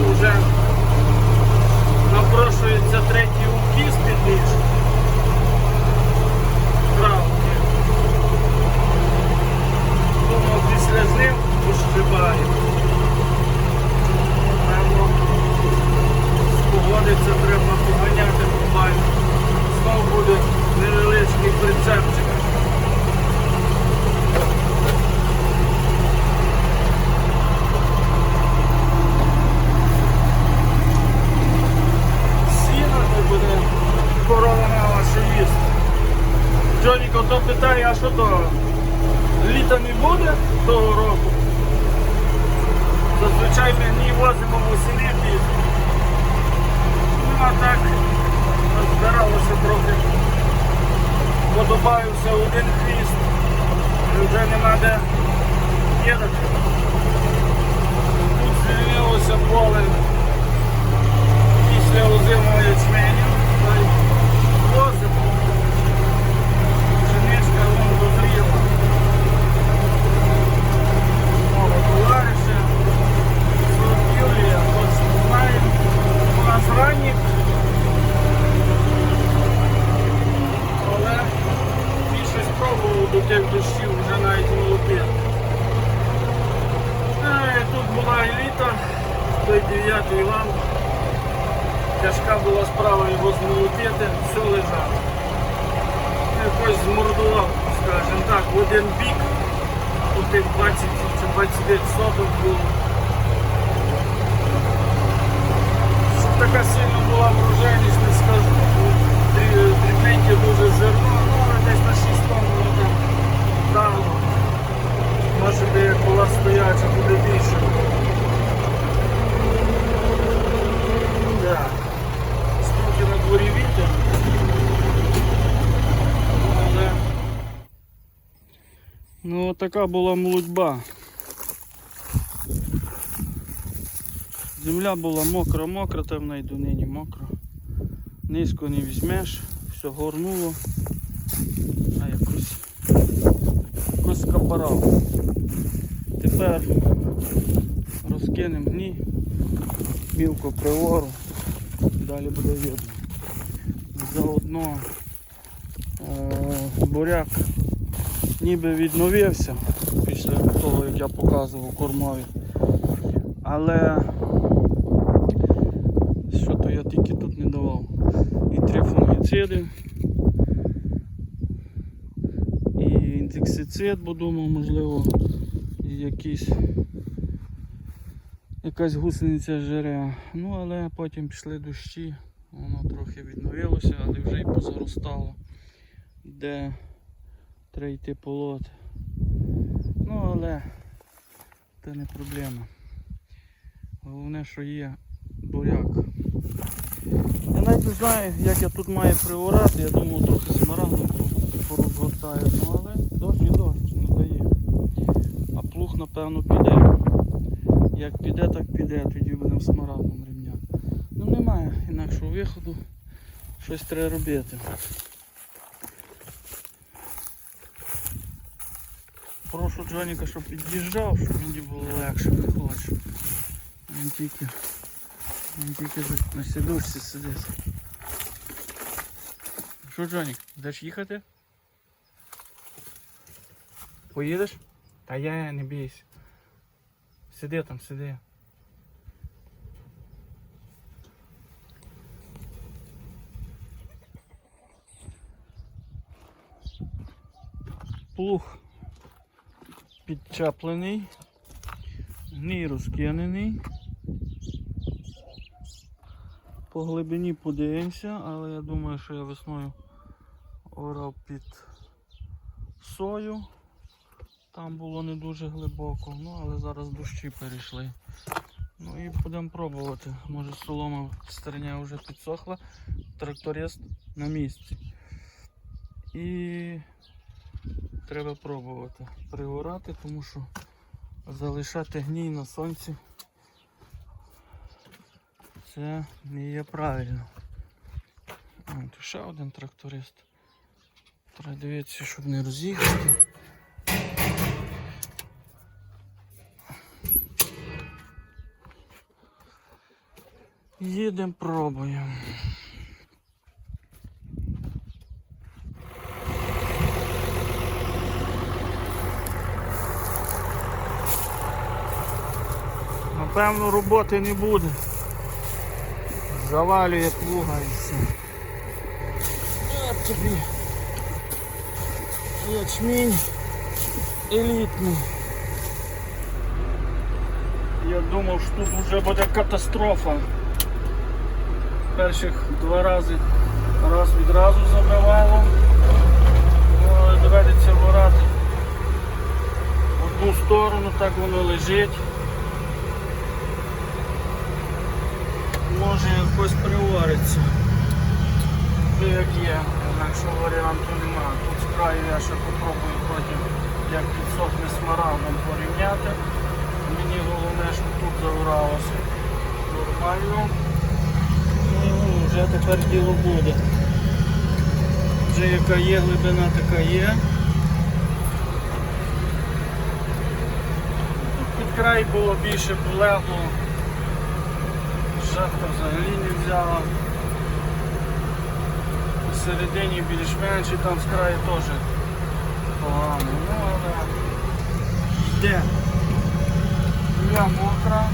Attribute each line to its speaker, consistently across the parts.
Speaker 1: Вже напрошується третій укіс під ніж. Травки. Думав, після жнив пошибає. Напевно, спогодиться, треба поганяти комбайн. Знову буде невеличкий прицепчик. Сіна не буде корова мала що їсти. Джоніко то питає, а що то? Літа не буде того року. Зазвичай ми гній возимо в осені пізно. Ну а так збиралося трохи. Подобавився один хвіст. Вже нема де їдати. Тут звільнилося поле після озимого ячменю. Возимо. Нас. Але більше спробував до тих дощів вже навіть молотити. Е, Тут була еліта, той дев'ятий лам. Тяжка була справа його змолотити, все лежало. Якось змордував, скажімо так, в один бік, тих 20 чи 29 соток було. Щоб така сильна була врожайність, не скажу. Дрі- Дрібненьке дуже зерно, ну але десь на 6 тонн воно там дало. Може би як була стояча, буде більше. Так. Стільки на дворі вітер. Але... Ну така була молодьба. Земля була мокра-мокра, там найду нині мокро. Низько не візьмеш, все горнуло. А якось якось. Тепер розкинемо гні, мілко привору, далі буде видно. Заодно е, буряк ніби відновився після того, як я показував кормові. Але що то я тільки тут не давав. І три фунгіциди, і інсектицид, бо думав, можливо, і якийсь якась гусениця жере. Ну але потім пішли дощі, воно трохи відновилося, але вже й позаростало. Де треба йти полот. Ну але це не проблема. Головне, що є буряк. Я навіть не знаю, як я тут маю приорати, я думав трохи смарагду порозгортаю, ну але дощ і дощ не дає. А плуг напевно піде. Як піде, так піде, тоді будемо смарагдом рівняти. Ну немає інакшого виходу, щось треба робити. Прошу Джоніка, щоб під'їжджав, щоб мені було легше, не хочу. Він тільки, він тільки на сідушці сидить. Що, Джонік, будеш їхати? Поїдеш? Та я не бійся. Сиди там, сиди. Плуг Підчеплений, гній розкинений. По глибині подивимося, але я думаю, що я весною орав під сою. Там було не дуже глибоко, ну але зараз дощі перейшли. Ну і будемо пробувати. Може солома стерня вже підсохла, тракторист на місці. І треба пробувати пригорати, тому що залишати гній на сонці це не є правильно. От. ще один тракторист. Треба дивитися, щоб не роз'їхати. Їдемо, пробуємо. Напевно, роботи не буде. Завалює плуга і все. От тобі. Ячмінь елітний. Я думав, що тут вже буде катастрофа. Перших два рази раз відразу забивало. Ну, доведеться ворати в одну сторону, так воно лежить. Може якось привариться. Ну як є, інакшого варіанту немає. Тут з краю я ще попробую потім, як підсохне смарагдом порівняти. Мені головне, щоб тут загоралося нормально. Ну, вже тепер діло буде. Вже яка є глибина, така є. Тут під край було більше полегло. Жатка взагалі не взяла. Посередині більш-менш і там з краю теж погано. Ну але йде. Я мокра,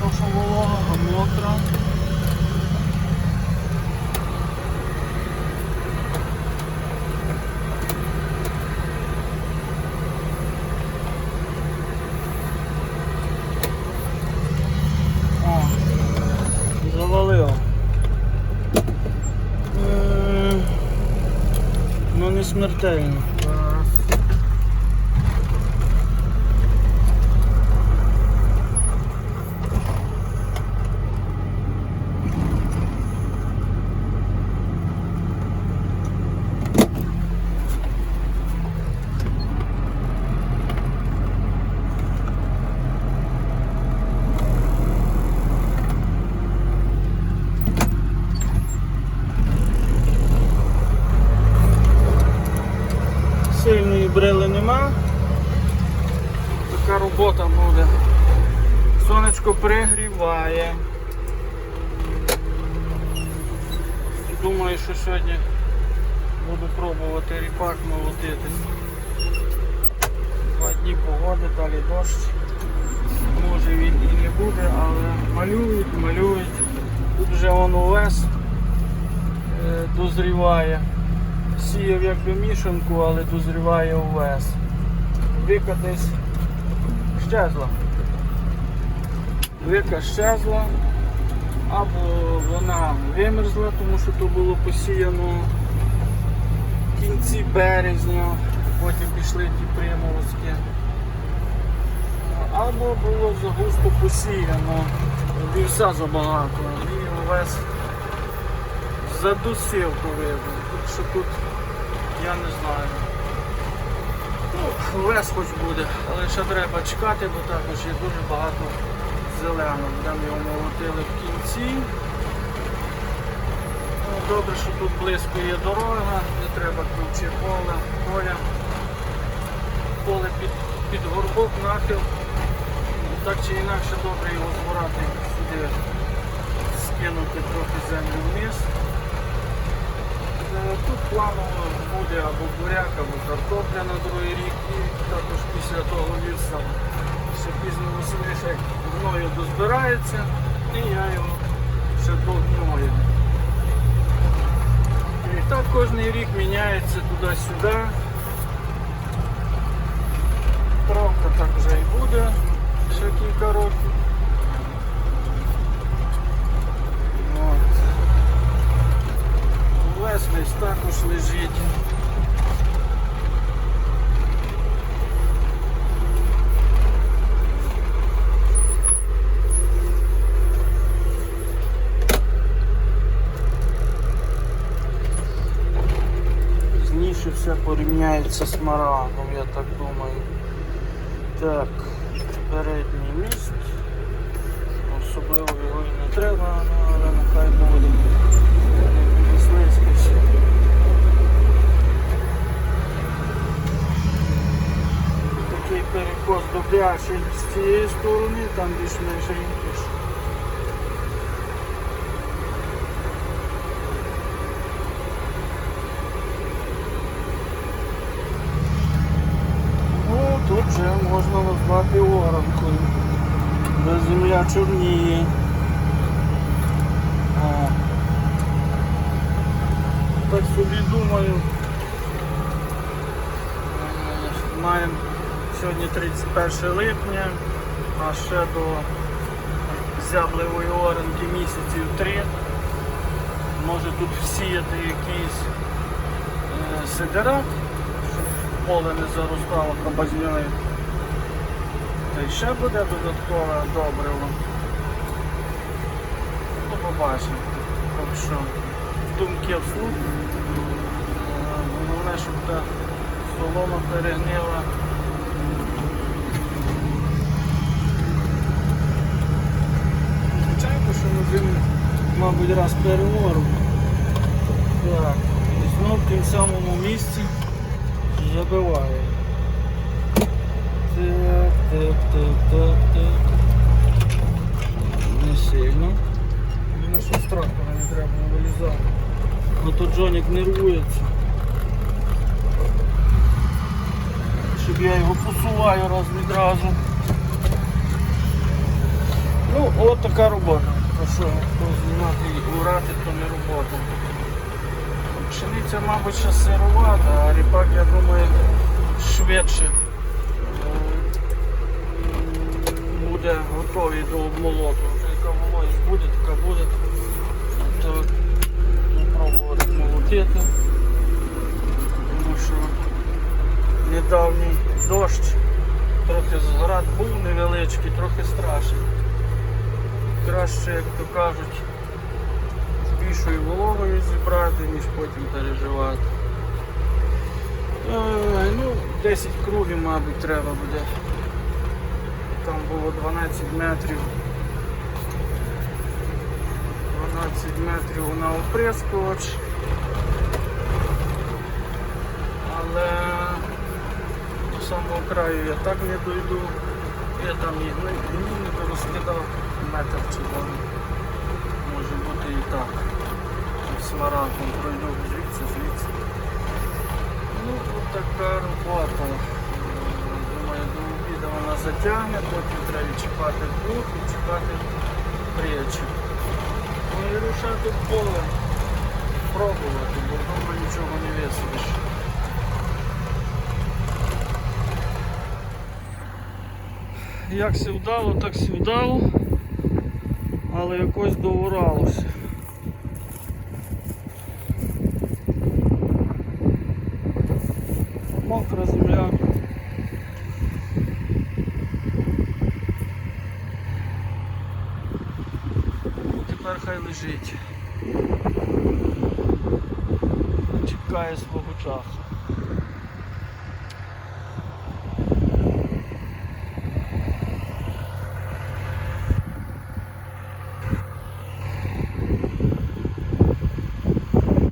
Speaker 1: то що волога, а мокра. О, завалило. Е, Ну не смертельно. Зараз. Сильної брили нема. Така робота буде. Сонечко пригріває. Думаю, що сьогодні буду пробувати ріпак молотити. Два дні погоди, далі дощ. Може він і не буде, але малюють, малюють. Тут вже он увес е, дозріває. Сіяв якби мішанку, але дозріває увес. Вика десь щезла. Вика щезла, або вона вимерзла, тому що то було посіяно в кінці березня, потім пішли ті приморозки. Або було загусто посіяно, вівса забагато, і увесь задусив видно. Так що тут я не знаю. Ну, лес хоч буде, але ще треба чекати, бо також є дуже багато зеленого. Будемо його молотили в кінці. Ну, добре, що тут близько є дорога, не треба ключі поле, поля. Поле під, під горбок, нахил. Так чи інакше добре його збирати сюди, скинути трохи землю вниз. Тут планово буде або буряк, або картопля на другий рік і також після того вірса ще пізно восени ще гною дозбирається і я його ще догною. І так кожен рік міняється туди-сюди. Травка так вже і буде це смарагдом, я так думаю. Так, передній міст. Особливо його і не треба, але нехай буде. Такий перекос добрячий з цієї сторони, там більш-менш інший. Назвати оранкою. Де земля чорніє. Так собі думаю. Е, Маємо сьогодні 31 липня, а ще до зяблевої оранки місяців три. Може тут всіяти якийсь е, сидерат, щоб поле не заростало кабазньою. Та ще буде додаткове добриво. Ну, побачимо. Так що думки. Е, Головне, щоб та солома перегнила. Звичайно, що ми зиму, мабуть, раз переворимо. Так, і знов в тім самому місці забиває. Так, так, так, так. Не сильно. Мене що з трактора не треба вилізати. А то Джонік нервується. Щоб я його посуваю раз відразу. Ну, от така робота. А що, хто знімати і урати, то не робота. Пшениця, мабуть, ще сировата, а ріпак, я думаю, швидше е, буде готовий до обмолоту. Яка вологість буде, така буде. То спробувати молотити. Тому що недавній дощ, трохи зград був невеличкий, трохи страшний. Краще, як то кажуть, з більшою вологою зібрати, ніж потім переживати. Ой, ну, 10 кругів, мабуть, треба буде. Там було 12 метрів. 12 метрів на оприскувач. Але до самого краю я так не дойду. Я там і гнильника розкидав метр чи. Може бути і так. Смарантом пройду звідси, звідси. Ну, от така робота. Е, обіду вона затягне, потім треба відчіпати двох, відчіпати причіп. Ну і рушати в поле, пробувати, бо вдома нічого не висадиш. Як все вдало, так все вдало, але якось доуралося. Мокра земля. Тепер хай лежить. Чекає свого часу.